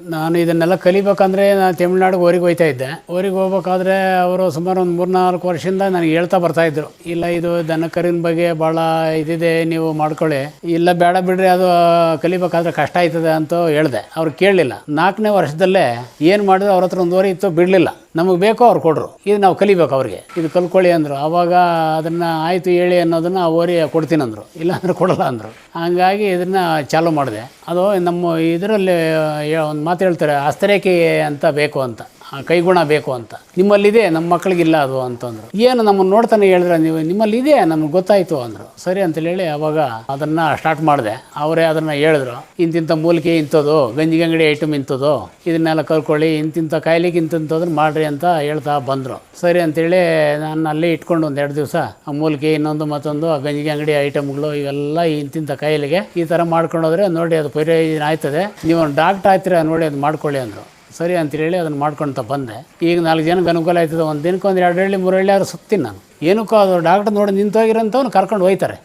ನಾನು ಇದನ್ನೆಲ್ಲ ಕಲಿಬೇಕಂದ್ರೆ ನಾನು ತಮಿಳ್ನಾಡಿಗೆ ಊರಿಗೆ ಹೋಯ್ತಾ ಇದ್ದೆ. ಊರಿಗೆ ಹೋಗ್ಬೇಕಾದ್ರೆ ಅವರು ಸುಮಾರು ಒಂದು ಮೂರ್ನಾಲ್ಕು ವರ್ಷದಿಂದ ನನಗೆ ಹೇಳ್ತಾ ಬರ್ತಾ ಇದ್ರು. ಇಲ್ಲ, ಇದು ದನ ಕರಿನ ಬಗ್ಗೆ ಭಾಳ ಇದಿದೆ, ನೀವು ಮಾಡ್ಕೊಳ್ಳಿ. ಇಲ್ಲ, ಬೇಡ ಬಿಡ್ರಿ, ಅದು ಕಲಿಬೇಕಾದ್ರೆ ಕಷ್ಟ ಆಯ್ತದೆ ಅಂತ ಹೇಳಿದೆ. ಅವ್ರು ಕೇಳಲಿಲ್ಲ. ನಾಲ್ಕನೇ ವರ್ಷದಲ್ಲೇ ಏನು ಮಾಡಿದ್ರು ಅವ್ರ ಹತ್ರ ಒಂದು ಓರಿ ಇತ್ತು, ಬಿಡಲಿಲ್ಲ. ನಮಗೆ ಬೇಕೋ ಅವ್ರು ಕೊಡ್ರು. ಇದು ನಾವು ಕಲಿಬೇಕು ಅವ್ರಿಗೆ. ಇದು ಕಲ್ಕೊಳ್ಳಿ ಅಂದರು. ಆವಾಗ ಅದನ್ನು ಆಯಿತು ಹೇಳಿ ಅನ್ನೋದನ್ನು ಓರಿ ಕೊಡ್ತೀನಿ ಅಂದರು. ಇಲ್ಲಾಂದ್ರೆ ಕೊಡಲ್ಲ ಅಂದರು. ಹಂಗಾಗಿ ಇದನ್ನು ಚಾಲೂ ಮಾಡಿದೆ. ಅದು ನಮ್ಮ ಇದರಲ್ಲಿ ಒಂದು ಮಾತು ಹೇಳ್ತಾರೆ, ಅಸ್ತರೇಕೆ ಅಂತ ಬೇಕು ಅಂತ. ಕೈಗುಣ ಬೇಕು ಅಂತ. ನಿಮ್ಮಲ್ಲಿದೆ, ನಮ್ಮ ಮಕ್ಕಳಿಗಿಲ್ಲ ಅದು ಅಂತಂದ್ರು. ಏನು ನಮ್ಮನ್ನು ನೋಡ್ತಾನೆ ಹೇಳಿದ್ರೆ ನೀವು ನಿಮ್ಮಲ್ಲಿ ಇದೆ ನಮ್ಗೆ ಗೊತ್ತಾಯಿತು ಅಂದರು. ಸರಿ ಅಂತೇಳಿ ಹೇಳಿ ಅವಾಗ ಅದನ್ನು ಸ್ಟಾರ್ಟ್ ಮಾಡಿದೆ. ಅವರೇ ಅದನ್ನು ಹೇಳಿದ್ರು. ಇಂತಿಂಥ ಮೂಲಿಕೆ ಇಂಥದ್ದು, ಗಂಜಿ ಅಂಗಡಿ ಐಟಮ್ ಇಂಥದ್ದು, ಇದನ್ನೆಲ್ಲ ಕಲ್ಕೊಳ್ಳಿ ಇಂತಿಂಥ ಕಾಯಿಲೆಗೆ ಇಂತಿಂಥದನ್ನ ಮಾಡ್ರಿ ಅಂತ ಹೇಳ್ತಾ ಬಂದರು. ಸರಿ ಅಂತೇಳಿ ನಾನು ಅಲ್ಲೇ ಇಟ್ಕೊಂಡು ಒಂದು ಎರಡು ದಿವಸ ಆ ಮೂಲಿಕೆ ಇನ್ನೊಂದು ಮತ್ತೊಂದು, ಆ ಗಂಜಿಗೆ ಅಂಗಡಿ ಐಟಮ್ಗಳು ಇವೆಲ್ಲ ಇಂತಿಂಥ ಕಾಯಿಲೆಗೆ ಈ ಥರ ಮಾಡ್ಕೊಂಡೋದ್ರೆ ನೋಡಿ ಅದು ಪ್ರಯೋಜನ ಆಯ್ತದೆ. ನೀವು ಡಾಕ್ಟ್ರ್ ಆಯ್ತೀರ ನೋಡಿ ಅದು ಮಾಡ್ಕೊಳ್ಳಿ ಅಂದರು. ಸರಿ ಅಂತೇಳಿ ಅದನ್ನು ಮಾಡ್ಕೊಳ್ತಾ ಬಂದೆ. ಈಗ ನಾಲ್ಕು ಜನಕ್ಕೆ ಅನುಕೂಲ ಆಯ್ತದೆ. ಒಂದು ದಿನಕ್ಕೆ ಒಂದು ಎರಡು ಹಳ್ಳಿ ಮೂರು ಹಳ್ಳಿ ಆದ್ರೂ ಸುತ್ತೀನಿ ನಾನು. ಏನಕ್ಕೂ ಅದು ಡಾಕ್ಟರ್ ನೋಡಿ ನಿಂತೋಗಿರೋಂಥವ್ನು ಕರ್ಕೊಂಡು ಹೋಯ್ತಾರೆ.